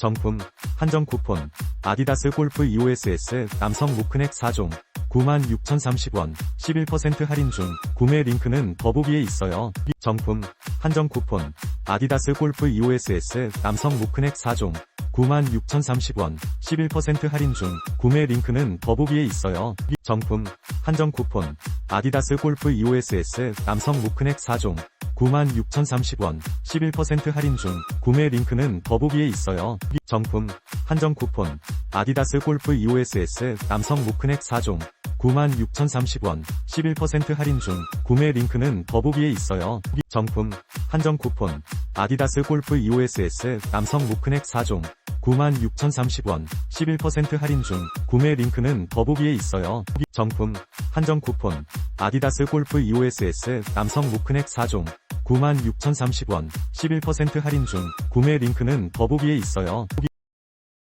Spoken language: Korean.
정품, 한정 쿠폰, 아디다스 골프 EOSS 남성 무크넥 4종, 96,030원, 11% 할인 중, 구매 링크는 더보기에 있어요. 정품, 한정 쿠폰, 아디다스 골프 EOSS 남성 무크넥 4종, 96,030원, 11% 할인 중, 구매 링크는 더보기에 있어요. 정품, 한정 쿠폰, 아디다스 골프 EOSS 남성 무크넥 4종, 96,030원, 11% 할인 중, 구매 링크는 더보기에 있어요. 정품, 한정 쿠폰, 아디다스 골프 EOSS 남성 무크넥 4종, 96,030원, 11% 할인 중, 구매 링크는 더보기에 있어요. 정품, 한정 쿠폰, 아디다스 골프 EOSS 남성 무크넥 4종, 96,030원, 11% 할인 중, 구매 링크는 더보기에 있어요. 정품, 한정 쿠폰, 아디다스 골프 EOSS 남성 무크넥 4종, 96,030원, 11% 할인 중, 구매 링크는 더보기에 있어요.